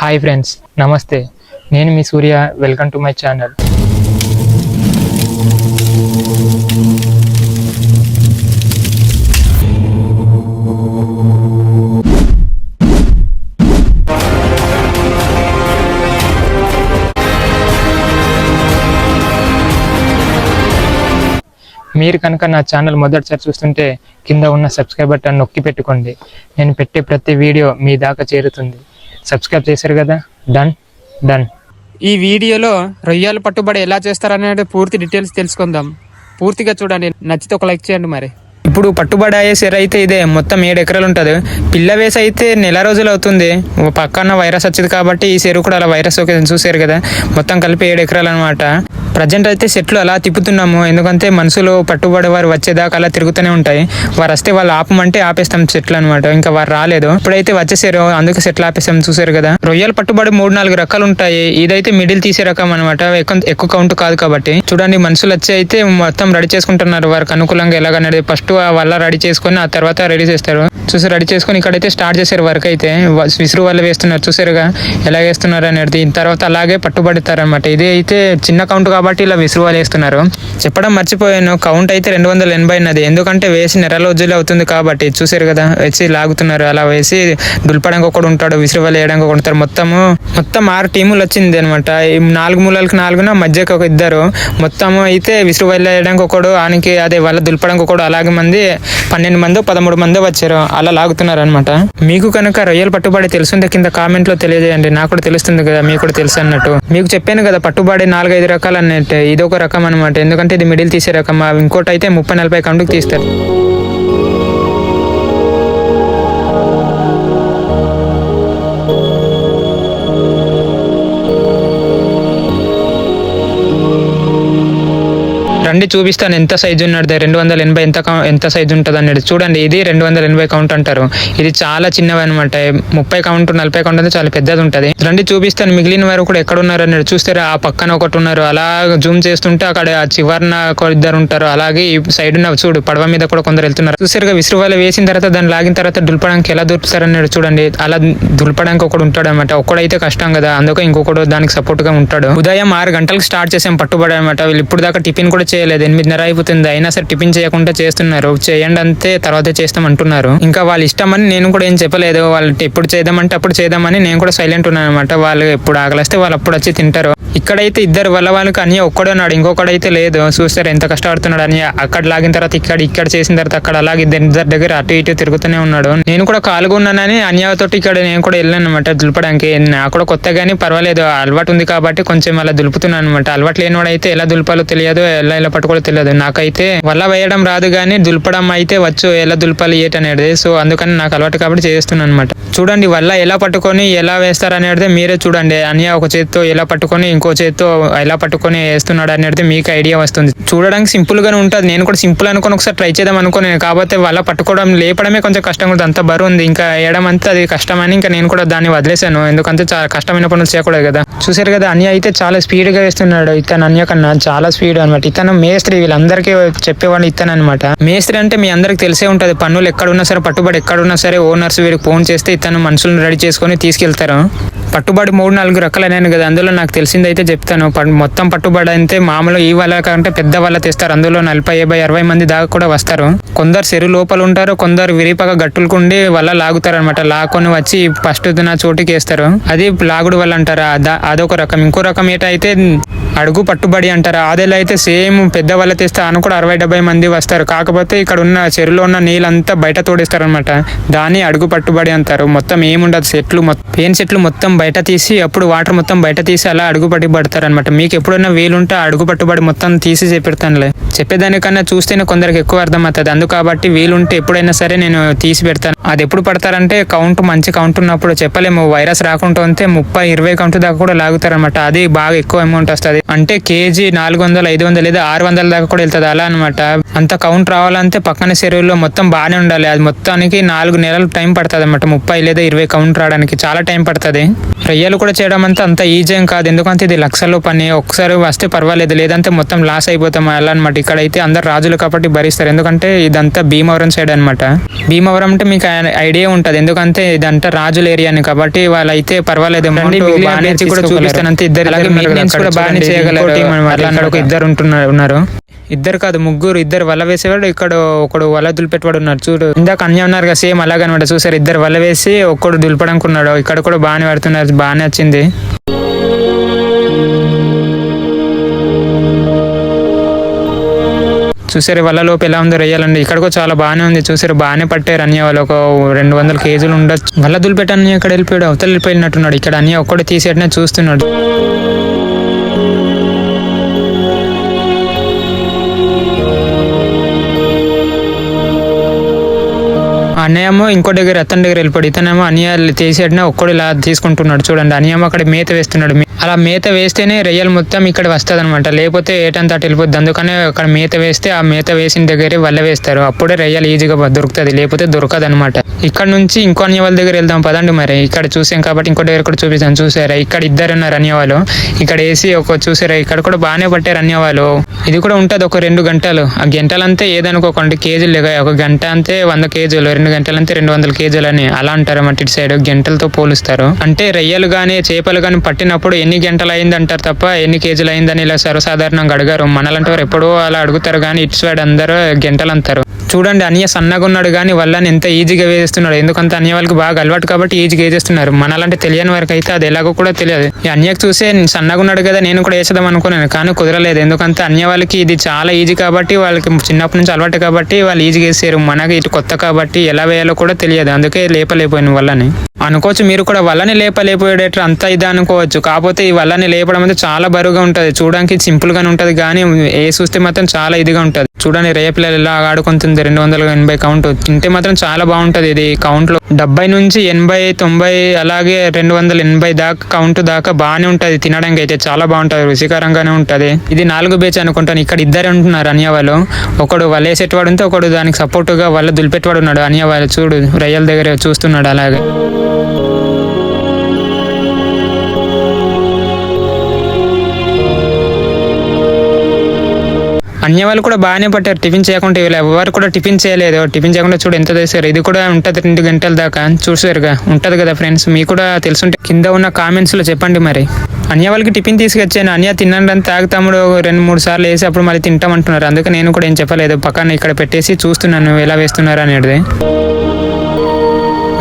Hi friends నమస్తే. నేను మీ Surya welcome to my channel మీరు కనుక నా ఛానల్ మొదటిసారి చూస్తుంటే కింద ఉన్న సబ్స్క్రైబ్ బటన్ నొక్కి పెట్టుకోండి. నేను పెట్టే ప్రతి వీడియో మీ దాకా చేరుతుంది. సబ్స్క్రైబ్ చేశారు కదా? డన్ డన్ ఈ వీడియోలో రొయ్యల పట్టుబడి ఎలా చేస్తారనేది పూర్తి డీటెయిల్స్ తెలుసుకుందాం. పూర్తిగా చూడండి. నచ్చితే ఒక లైక్ చేయండి మరి. ఇప్పుడు పట్టుబడి అయ్యే సెర అయితే ఇదే మొత్తం ఏడు ఎకరాలు ఉంటుంది. పిల్ల వేసి అయితే నెల రోజులు అవుతుంది. ఓ పక్కన వైరస్ వచ్చింది కాబట్టి ఈ సెరు కూడా అలా వైరస్ ఓకే చూసారు కదా. మొత్తం కలిపి ఏడు ఎకరాలు అనమాట ప్రజెంట్ అయితే చెట్లు అలా తిప్పుతున్నాము. ఎందుకంటే మనుషులు పట్టుబడి వారు వచ్చేదాకా అలా తిరుగుతూనే ఉంటాయి. వారు వస్తే వాళ్ళు ఆపమంటే ఆపేస్తాం చెట్లు అనమాట ఇంకా వారు రాలేదు. ఇప్పుడైతే వచ్చేసారు. అందుకే చెట్లు ఆపేస్తాం చూసారు కదా. రొయ్యలు పట్టుబడి మూడు నాలుగు రకాలు ఉంటాయి. ఇదైతే మిడిల్ తీసే రకం అనమాట ఎక్కువ ఎక్కువ కౌంట్ కాదు కాబట్టి. చూడండి మనుషులు వచ్చి అయితే మొత్తం రెడీ చేసుకుంటున్నారు. వారికి అనుకూలంగా ఎలాగనేది. ఫస్ట్ వల్ల రెడీ చేసుకొని ఆ తర్వాత రెడీ చేస్తారు. చూసి రెడీ చేసుకొని ఇక్కడైతే స్టార్ట్ చేశారు వర్క్ అయితే. విసురు వల్ల వేస్తున్నారు చూసారుగా? ఎలా వేస్తున్నారు అనేది. తర్వాత అలాగే పట్టుబడతారు అనమాట ఇది అయితే చిన్న కౌంట్ కాబట్టి ఇలా విసురు వాళ్ళు వేస్తున్నారు. చెప్పడం మర్చిపోయాను. కౌంట్ అయితే రెండు వందల ఎనభై ఉన్నది ఎందుకంటే వేసి నెల రోజులు అవుతుంది కాబట్టి చూసారు కదా? వేసి లాగుతున్నారు. అలా వేసి దులపడానికి ఒకడు ఉంటాడు విసురు వాళ్ళు వేయడానికి ఒకడు ఉంటారు మొత్తము మొత్తం ఆరు టీములు వచ్చింది అనమాట నాలుగు మూలలకు నాలుగున మధ్యకి ఒక ఇద్దరు. మొత్తము అయితే విసురు వాళ్ళు వేయడానికి ఒకడు ఆనికి అదే వాళ్ళ దులపడానికి ఒకడు అలాగే మంది పన్నెండు మందో పదమూడు మందో వచ్చారు అలా లాగుతున్నారు అనమాట మీకు కనుక రొయ్యలు పట్టుబడి తెలుసుంటే కింద కామెంట్లో తెలియజేయండి. నాకు కూడా తెలుస్తుంది కదా మీకు కూడా తెలుసు అన్నట్టు. మీకు చెప్పాను కదా పట్టుబడి నాలుగైదు రకాలు అన్నట్టు. ఇది ఒక రకం అనమాట ఎందుకంటే ఇది మిడిల్ తీసే రకం. అవి ఇంకోటి అయితే ముప్పై నలభై కండుకు తీస్తారు. రండి చూపిస్తాను ఎంత సైజు ఉన్నది రెండు వందల ఎనభై ఎంత ఎంత సైజు ఉంటుంది అనేది చూడండి ఇది రెండు వందల ఎనభై కౌంట్ అంటారు. ఇది చాలా చిన్నవి అనమాట ముప్పై కౌంట్ నలభై కౌంట్ అంటే చాలా పెద్దది ఉంటుంది రండి చూపిస్తాను మిగిలిన వారు కూడా ఎక్కడ ఉన్నారు అనేది చూస్తారా? ఆ పక్కన ఒకటి ఉన్నారు. అలా జూమ్ చేస్తుంటే అక్కడ ఆ ఒక ఇద్దరు ఉంటారు. అలాగే ఈ సైడ్ ఉన్న చూడు పడవ మీద కూడా కొందరు వెళ్తున్నారు. చూసారుగా విసురు వేసిన తర్వాత దాన్ని లాగిన తర్వాత దులపడానికి ఎలా దులుపుతారు అనేది చూడండి. అలా దులపడానికి ఒకడు ఉంటాడు అనమాట ఒక్కడైతే కష్టం కదా అందుకే ఇంకొకడు దానికి సపోర్ట్గా ఉంటాడు. ఉదయం ఆరు గంటలకు స్టార్ట్ చేసాం పట్టుబడి అనమాట వీళ్ళు ఇప్పుడు దాకా టిఫిన్ కూడా చేయలేదు. ఎనిమిదిన్నర అయిపోతుంది. అయినా సరే టిఫిన్ చేయకుండా చేస్తున్నారు. చేయండి అంతే తర్వాత చేస్తాం అంటున్నారు. ఇంకా వాళ్ళు ఇష్టమని నేను కూడా ఏం చెప్పలేదు. వాళ్ళు ఎప్పుడు చేద్దామంటే అప్పుడు చేద్దామని నేను కూడా సైలెంట్ ఉన్నాను అనమాట వాళ్ళు ఎప్పుడు ఆకలిస్తే వాళ్ళు అప్పుడు వచ్చి తింటారు. ఇక్కడైతే ఇద్దరు వల్ల వాళ్ళకి అన్నీ ఒక్కడే ఉన్నాడు. ఇంకొకడైతే లేదు. చూస్తారు ఎంత కష్టపడుతున్నాడు అని. అక్కడ లాగిన తర్వాత ఇక్కడ ఇక్కడ చేసిన తర్వాత అక్కడ అలాగే ఇద్దరు ఇద్దరి దగ్గర అటు ఇటు తిరుగుతూనే ఉన్నాడు. నేను కూడా కాలుగున్నానని అన్యాయతోటి ఇక్కడ నేను కూడా వెళ్ళాను అనమాట దులపడానికి. నాకు కూడా కానీ పర్వాలేదు. అలవాటు ఉంది కాబట్టి కొంచెం అలా దులుపుతున్నాను అనమాట అలవాటు లేనివాడైతే అయితే ఎలా దులపాలో తెలియదు. ఎలా ఎలా పట్టుకోవాలో తెలియదు. నాకైతే వల్ల వేయడం రాదు కానీ దులపడం అయితే వచ్చు. ఎలా దులపాలి ఏటి అనేది సో అందుకని నాకు అలవాటు కాబట్టి చేస్తున్నాను అనమాట చూడండి వల్ల ఎలా పట్టుకొని ఎలా వేస్తారు అనేది మీరే చూడండి. అన్య ఒక చేతితో ఎలా పట్టుకొని ఇంకో చేతితో ఎలా పట్టుకొని వేస్తున్నాడు అనేది మీకు ఐడియా వస్తుంది. చూడడానికి సింపుల్ గానే ఉంటుంది. నేను కూడా సింపుల్ అనుకుని ఒకసారి ట్రై చేద్దాం అనుకోనే కాకపోతే వల్ల పట్టుకోవడం లేపడమే కొంచెం కష్టం కూడా అంత బరువు ఉంది. ఇంకా వేయడం అంతా అది కష్టమని ఇంకా నేను కూడా దాన్ని వదిలేశాను. ఎందుకంటే చాలా కష్టమైన పనులు చేయకూడదు కదా. చూసారు కదా అన్య అయితే చాలా స్పీడ్గా వేస్తున్నాడు. ఇతను అన్య కన్నా చాలా స్పీడ్ అనమాట ఇతను మేస్త్రి వీళ్ళందరికీ చెప్పేవాడిని ఇస్తానమాట మేస్త్రి అంటే మీ అందరికి తెలిసే ఉంటది. పన్నులు ఎక్కడున్నా సరే పట్టుబడి ఎక్కడున్నా సరే ఓనర్స్ వీరికి ఫోన్ చేస్తే ఇతను మనుషులను రెడీ చేసుకొని తీసుకెళ్తారు. పట్టుబడి మూడు నాలుగు రకాలైన కదా. అందులో నాకు తెలిసింది అయితే చెప్తాను మొత్తం పట్టుబడి అయితే మామూలు ఈ వాళ్ళ కంటే పెద్ద వాళ్ళ తెస్తారు. అందులో నలభై యాభై అరవై మంది దాకా కూడా వస్తారు. కొందరు చెరువు లోపల ఉంటారు కొందరు విరిపక గట్టులుకుండి వల్ల లాగుతారు అనమాట లాక్కొని వచ్చి ఫస్ట్ నా చోటుకి వేస్తారు అది లాగుడు వల్ల అంటారు? అద- అదొక రకం. ఇంకో రకం ఏటైతే అడుగు పట్టుబడి అంటారు. ఆదేలో అయితే సేమ్ పెద్ద వాళ్ళ తెస్తే అను కూడా అరవై డెబ్బై మంది వస్తారు. కాకపోతే ఇక్కడ ఉన్న చెరువులో ఉన్న నీళ్ళంతా బయట తోడేస్తారు అనమాట దాన్ని అడుగు పట్టుబడి అంటారు. మొత్తం ఏముండదు. చెట్లు పేన్ చెట్లు మొత్తం బయట తీసి అప్పుడు వాటర్ మొత్తం బయట తీసి అలా అడుగు పట్టుబడతారు అనమాట మీకు ఎప్పుడైనా వీలుంటే అడుగు పట్టుబడి మొత్తం తీసి చెప్పెడతానులే చెప్పేదానికన్నా చూస్తేనే కొందరికి ఎక్కువ అర్థమవుతుంది. అందు కాబట్టి వీలుంటే ఎప్పుడైనా సరే నేను తీసి పెడతాను. అది ఎప్పుడు పడతారంటే కౌంట్ మంచి కౌంట్ ఉన్నప్పుడు చెప్పలేము. వైరస్ రాకుండా ఉంటే ముప్పై ఇరవై కౌంట్ దాకా కూడా లాగుతారనమాట అది బాగా ఎక్కువ అమౌంట్ వస్తుంది. అంటే కేజీ నాలుగు వందలు ఐదు వందలు లేదా ఆరు వందల దాకా కూడా వెళ్తుంది. అలా అనమాట అంత కౌంట్ రావాలంటే పక్కన చెరువులో మొత్తం బాగానే ఉండాలి. అది మొత్తానికి నాలుగు నెలలు టైం పడుతుంది అనమాట ముప్పై లేదా ఇరవై కౌంట్ రావడానికి చాలా టైం పడుతుంది. రొయ్యలు కూడా చేయడం అంతా అంత ఈజీ ఏం కాదు. ఎందుకంటే ఇది లక్షల్లో పని. ఒకసారి వస్తే పర్వాలేదు. లేదంటే మొత్తం లాస్ అయిపోతాం. అలా అనమాట ఇక్కడైతే అందరు రాజులు కాబట్టి భరిస్తారు. ఎందుకంటే ఇదంతా భీమవరం సైడ్ అనమాట భీమవరం అంటే మీకు ఐడియా ఉంటది. ఎందుకంటే ఇదంతా రాజుల ఏరియాని కాబట్టి వాళ్ళైతే పర్వాలేదు. కూడా. చూపిస్తానంతే ఇద్దరు కూడా బాగానే చేయగలరు. అట్లా ఒక ఇద్దరు ఉంటున్నారు ఉన్నారు. ఇద్దరు కాదు ముగ్గురు ఇద్దరు వల వేసేవాడు ఇక్కడ ఒకడు వల దులిపెట్టవాడు ఉన్నారు చూడు ఇందాక అన్య ఉన్నారు కదా సేమ్ అలాగే అనమాట. చూసారు ఇద్దరు వల వేసి ఒక్కడు దులపడానికి ఉన్నాడు ఇక్కడ కూడా బాగానే పడుతున్నారు బాగానే వచ్చింది. చూసారు వల్ల లోపు ఎలా ఉందో రొయ్యాలండి ఇక్కడ కూడా చాలా బాగానే ఉంది. చూసారు బాగానే పట్టారు అన్య వాళ్ళు. ఒక రెండు వందల కేజీలు ఉండొచ్చు. వల్ల దులిపెట్టి అన్య ఇక్కడ వెళ్ళిపోయాడు? అవతల వెళ్ళిపోయినట్టున్నాడు. ఇక్కడ అన్య ఒక్కడే తీసేటనే చూస్తున్నాడు. అన్నయ్యమో ఇంకో దగ్గర అతని దగ్గర వెళ్ళిపోయాడు ఇతనేమో అన్నయ్య తీసేటనే ఒక్కడు ఇలా తీసుకుంటున్నాడు. చూడండి అన్నయ్యమో అక్కడ మేత వేస్తున్నాడు. అలా మేత వేస్తేనే రొయ్యలు మొత్తం ఇక్కడ వస్తుంది అనమాట లేకపోతే ఏటంతా అటు వెళ్ళిపోద్ది. అందుకనే అక్కడ మేత వేస్తే ఆ మేత వేసిన దగ్గరే వల్ల వేస్తారు. అప్పుడే రొయ్యలు ఈజీగా దొరుకుతుంది. లేకపోతే దొరకదు అనమాట ఇక్కడ నుంచి ఇంకో అన్యవాళ్ళ దగ్గర వెళ్దాం. పదండి మరి. ఇక్కడ చూసాం కాబట్టి ఇంకో దగ్గర కూడా చూపిస్తాను చూసారా? ఇక్కడ ఇద్దరు ఉన్నారు అన్య ఇక్కడ వేసి ఒక చూసారా? ఇక్కడ కూడా బాగానే పట్టారు అన్య ఇది కూడా ఉంటుంది ఒక రెండు గంటలు. ఆ గంటలంతే ఏదనుకోకండి. కేజీలు లేక ఒక గంట అంతే వంద కేజీలు రెండు గంటలంతే రెండు వందల కేజీలు అని అలా అంటారు అన్నమాట. ఇటు సైడ్ గంటలతో పోలుస్తారు. అంటే రొయ్యలు కానీ చేపలు కానీ పట్టినప్పుడు ఎన్ని గంటలు అయింది అంటారు తప్ప ఎన్ని కేజీలు అయిందని ఇలా సర్వసాధారణంగా అడగారు. మనలంటే వారు ఎప్పుడో అలా అడుగుతారు కానీ ఇటు సైడ్ అందరూ గంటలు అంటారు చూడండి అన్య సన్నగా ఉన్నాడు కానీ వాళ్ళని ఎంత ఈజీగా వేసేస్తున్నాడు. ఎందుకంటే అన్య వాళ్ళకి బాగా అలవాటు కాబట్టి ఈజీగా వేసేస్తున్నారు. మనలాంటి తెలియని వారికి అయితే అది ఎలాగో కూడా తెలియదు. ఈ అన్యకు చూసే సన్నగా ఉన్నాడు కదా నేను కూడా వేసేద్దాం అనుకున్నాను కానీ కుదరలేదు. ఎందుకంటే అన్య వాళ్ళకి ఇది చాలా ఈజీ కాబట్టి వాళ్ళకి చిన్నప్పటి నుంచి అలవాటు కాబట్టి వాళ్ళు ఈజీగా వేసారు మనకి ఇటు కొత్త కాబట్టి ఎలా వేయాలో కూడా తెలియదు. అందుకే లేపలేకపోయిన వాళ్ళని అనుకోవచ్చు మీరు కూడా వల్లని లేపలేపోయేటట్టు అంత ఇది అనుకోవచ్చు. కాకపోతే ఈ వల్లని లేపడం అయితే చాలా బరువుగా ఉంటుంది. చూడడానికి సింపుల్గానే ఉంటుంది కానీ ఏ చూస్తే మాత్రం చాలా ఇదిగా ఉంటుంది. చూడండి రేపిల్లలు ఎలా ఆడుకుంటుంది. రెండు వందల ఎనభై కౌంట్ తింటే మాత్రం చాలా బాగుంటుంది ఇది. కౌంట్లో డెబ్బై నుంచి ఎనభై తొంభై అలాగే రెండు వందల ఎనభై దాకా కౌంట్ దాకా బాగానే ఉంటది తినడానికి అయితే. చాలా బాగుంటది. రుచికరంగానే ఉంటది. ఇది నాలుగు బేచ్ అనుకుంటాను. ఇక్కడ ఇద్దరు ఉంటున్నారు అన్యవాళ్ళు ఒకడు వలేసేటవాడు ఉంటే ఒకడు దానికి సపోర్ట్గా వల్ల దులిపెట్టవాడు ఉన్నాడు. అన్యవాళ్ళు చూడు రొయ్యల దగ్గర చూస్తున్నాడు అలాగే. అన్య వాళ్ళు కూడా బాగానే పట్టారు. టిఫిన్ చేయకుండా వీళ్ళు ఎవరు కూడా టిఫిన్ చేయలేదు. టిఫిన్ చేయకుండా చూడు ఎంత చేశారు. ఇది కూడా ఉంటుంది రెండు గంటల దాకా చూసారుగా. ఉంటుంది కదా ఫ్రెండ్స్. మీకు కూడా తెలుసుంటే కింద ఉన్న కామెంట్స్లో చెప్పండి మరి. అన్య వాళ్ళకి టిఫిన్ తీసుకొచ్చాను. అన్య తినండి అని తమ్ముడు రెండు మూడు సార్లు వేసి అప్పుడు మళ్ళీ తింటాం అంటున్నారు అందుకే నేను కూడా ఏం చెప్పలేదు. పక్కన ఇక్కడ పెట్టేసి చూస్తున్నాను. ఎలా వేస్తున్నారు అనేది.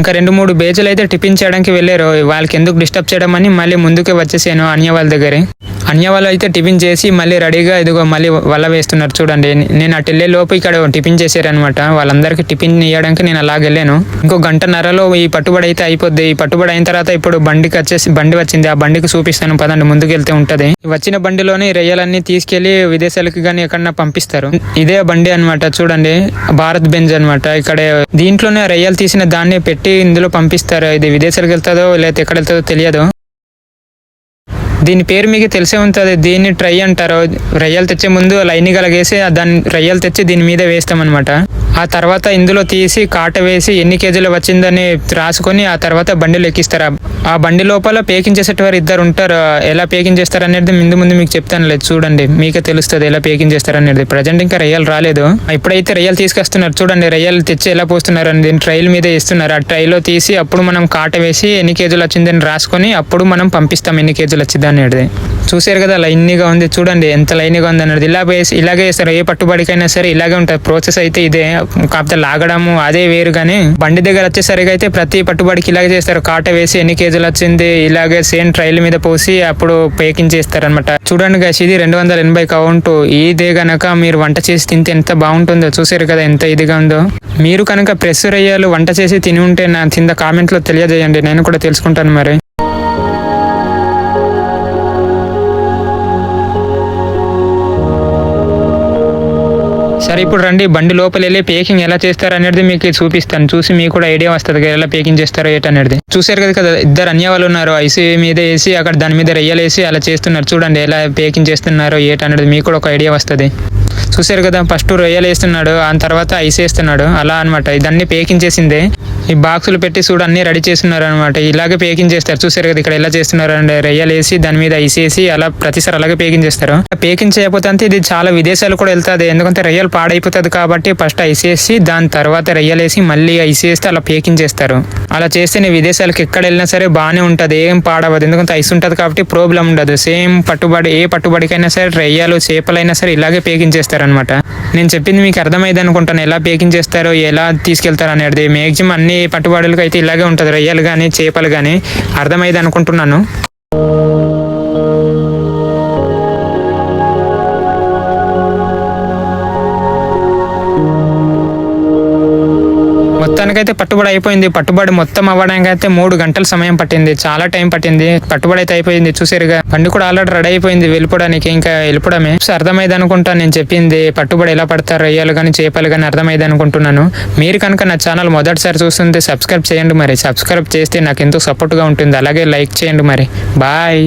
ఇంకా రెండు మూడు బేజులు అయితే టిఫిన్ చేయడానికి వెళ్ళారు. వాళ్ళకి ఎందుకు డిస్టర్బ్ చేయడం అని మళ్ళీ ముందుకే వచ్చేసాను అన్య వాళ్ళ దగ్గరే. అన్య వాళ్ళు అయితే టిఫిన్ చేసి మళ్ళీ రెడీగా ఇదిగో మళ్ళీ వల్ల వేస్తున్నారు చూడండి. నేను అటు వెళ్ళే లోపు ఇక్కడ టిఫిన్ చేశారనమాట వాళ్ళందరికీ టిఫిన్ ఇవ్వడానికి నేను అలాగ వెళ్ళాను. ఇంకో గంటన్నరలో ఈ పట్టుబడి అయితే అయిపోద్ది. ఈ పట్టుబడి అయిన తర్వాత ఇప్పుడు బండికి వచ్చేసి బండి వచ్చింది. ఆ బండికి చూపిస్తాను. పదండి ముందుకు వెళ్తే ఉంటది. వచ్చిన బండిలోనే రొయ్యలన్నీ తీసుకెళ్ళి విదేశాలకు కానీ ఎక్కడన్నా పంపిస్తారు. ఇదే బండి అన్నమాట. చూడండి భారత్ బెంజ్ అన్నమాట. ఇక్కడ దీంట్లోనే రొయ్యలు తీసిన దాన్ని పెట్టి ఇందులో పంపిస్తారు? ఇది విదేశాలకు వెళ్తుందో లేకపోతే ఎక్కడ వెళ్తుందో తెలియదు. దీని పేరు మీకు తెలిసే ఉంటుంది. దీన్ని ట్రై అంటారు. రొయ్యలు తెచ్చే ముందు లైన్ కలగేసి దాన్ని రొయ్యలు తెచ్చి దీని మీద వేస్తామన్నమాట. ఆ తర్వాత ఇందులో తీసి కాట వేసి ఎన్ని కేజీలు వచ్చిందని రాసుకొని ఆ తర్వాత బండిలో ఎక్కిస్తారు. ఆ బండి లోపల పేకింగ్ చేసేటవారు ఇద్దరు ఉంటారు. ఎలా పేకింగ్ చేస్తారు అనేది ముందు ముందు మీకు చెప్తాను. లేదు చూడండి. మీకే తెలుస్తుంది ఎలా పేకింగ్ చేస్తారు అనేది ప్రజెంట్ ఇంకా రొయ్యలు రాలేదు. ఇప్పుడైతే రొయ్యలు తీసుకొస్తున్నారు. చూడండి రొయ్యలు తెచ్చి ఎలా పోస్తున్నారు అని దీని ట్రైల్ మీద ఇస్తున్నారు ఆ ట్రైలో తీసి అప్పుడు మనం కాట వేసి ఎన్ని కేజీలు వచ్చిందని రాసుకొని అప్పుడు మనం పంపిస్తాం ఎన్ని కేజీలు వచ్చింది అనేది చూసారు కదా లైన్గా ఉంది. చూడండి ఎంత లైన్గా ఉంది అనేది ఇలా వేసి ఇలాగే వేస్తారు ఏ పట్టుబడికైనా సరే ఇలాగే ఉంటుంది. ప్రాసెస్ అయితే ఇదే. కాకపోతే లాగడము అదే వేరు కానీ బండి దగ్గర వచ్చేసరికి అయితే ప్రతి పట్టుబడికి ఇలాగే చేస్తారు. కాట వేసి ఎన్ని కేజీలు వచ్చింది ఇలాగే సేమ్ ట్రైల్ మీద పోసి అప్పుడు పేకింగ్ చేస్తారు అనమాట చూడండి గైస్ ఇది రెండు వందల ఎనభై కౌంట్ ఇదే గనక మీరు వంట చేసి తింటే ఎంత బాగుంటుందో. చూసారు కదా ఎంత ఇదిగా ఉందో. మీరు కనుక ప్రెస్ రొయ్యలు వంట చేసి తిని ఉంటే నా కింద కామెంట్లో తెలియజేయండి. నేను కూడా తెలుసుకుంటాను మరి. సరే ఇప్పుడు రండి బండి లోపల వెళ్ళి పేకింగ్ ఎలా చేస్తారు అనేది మీకు చూపిస్తాను. చూసి మీకు కూడా ఐడియా వస్తుంది కదా, ఎలా పేకింగ్ చేస్తారో ఏంటనేది చూసారు కదా కదా ఇద్దరు అన్య వాళ్ళు ఉన్నారు. ఐసీ మీద వేసి అక్కడ దాని మీద రెయ్యలు వేసి అలా చేస్తున్నారు. చూడండి ఎలా పేకింగ్ చేస్తున్నారో ఏంటనేది మీకు కూడా ఒక ఐడియా వస్తుంది. చూసారు కదా ఫస్ట్ రొయ్యలు వేస్తున్నాడు ఆ తర్వాత ఐస్ వేస్తున్నాడు అలా అనమాట ఇదన్నీ పేకింగ్ చేసిందే ఈ బాక్సులు పెట్టి చూడు అన్ని రెడీ చేస్తున్నారు అనమాట ఇలాగే పేకింగ్ చేస్తారు చూసారు కదా ఇక్కడ ఎలా చేస్తున్నారు అంటే రొయ్యలు వేసి దాని మీద ఐస్ వేసి అలా ప్రతిసారి అలాగే పేకింగ్ చేస్తారు పేకింగ్ చేయకపోతే అంతే ఇది చాలా విదేశాలు కూడా వెళ్తుంది. ఎందుకంటే రొయ్యలు పాడైపోతుంది కాబట్టి ఫస్ట్ ఐస్ వేసి దాని తర్వాత రొయ్యలు వేసి మళ్ళీ ఐస్ వేస్తే అలా పేకింగ్ చేస్తారు అలా చేస్తేనే విదేశాలకు ఎక్కడ వెళ్ళినా సరే బాగానే ఉంటుంది. ఏం పాడవదు ఎందుకంటే ఐస్ ఉంటుంది కాబట్టి ప్రాబ్లం ఉండదు. సేమ్ పట్టుబడి ఏ పట్టుబడికైనా సరే రొయ్యలు చేపలైనా సరే ఇలాగే పేకింగ్ అనమాట. నేను చెప్పింది మీకు అర్థమైంది అనుకుంటాను. ఎలా పేకింగ్ చేస్తారో ఎలా తీసుకెళ్తారు అనేది మ్యాక్సిమం అన్ని పట్టుబడులకు అయితే ఇలాగే ఉంటుంది. రొయ్యలు కానీ చేపలు కానీ అర్థమైంది అనుకుంటున్నాను. మొత్తానికైతే పట్టుబడి అయిపోయింది. పట్టుబడి మొత్తం అవ్వడానికి అయితే మూడు గంటల సమయం పట్టింది. చాలా టైం పట్టింది. పట్టుబడి అయితే అయిపోయింది. చూసారుగా బండి కూడా ఆల్రెడీ రెడీ అయిపోయింది వెళ్ళిపోవడానికి. ఇంకా వెళ్ళిపోవడమే. సో అర్థమైంది అనుకుంటా నేను చెప్పింది. పట్టుబడి ఎలా పడతారు? రొయ్యలు కానీ చేపలు కానీ అర్థమైంది అనుకుంటున్నాను. మీరు కనుక నా ఛానల్ మొదటిసారి చూస్తుంటే సబ్స్క్రైబ్ చేయండి మరి. సబ్స్క్రైబ్ చేస్తే నాకు ఎంతో సపోర్ట్గా ఉంటుంది. అలాగే లైక్ చేయండి మరి. బాయ్.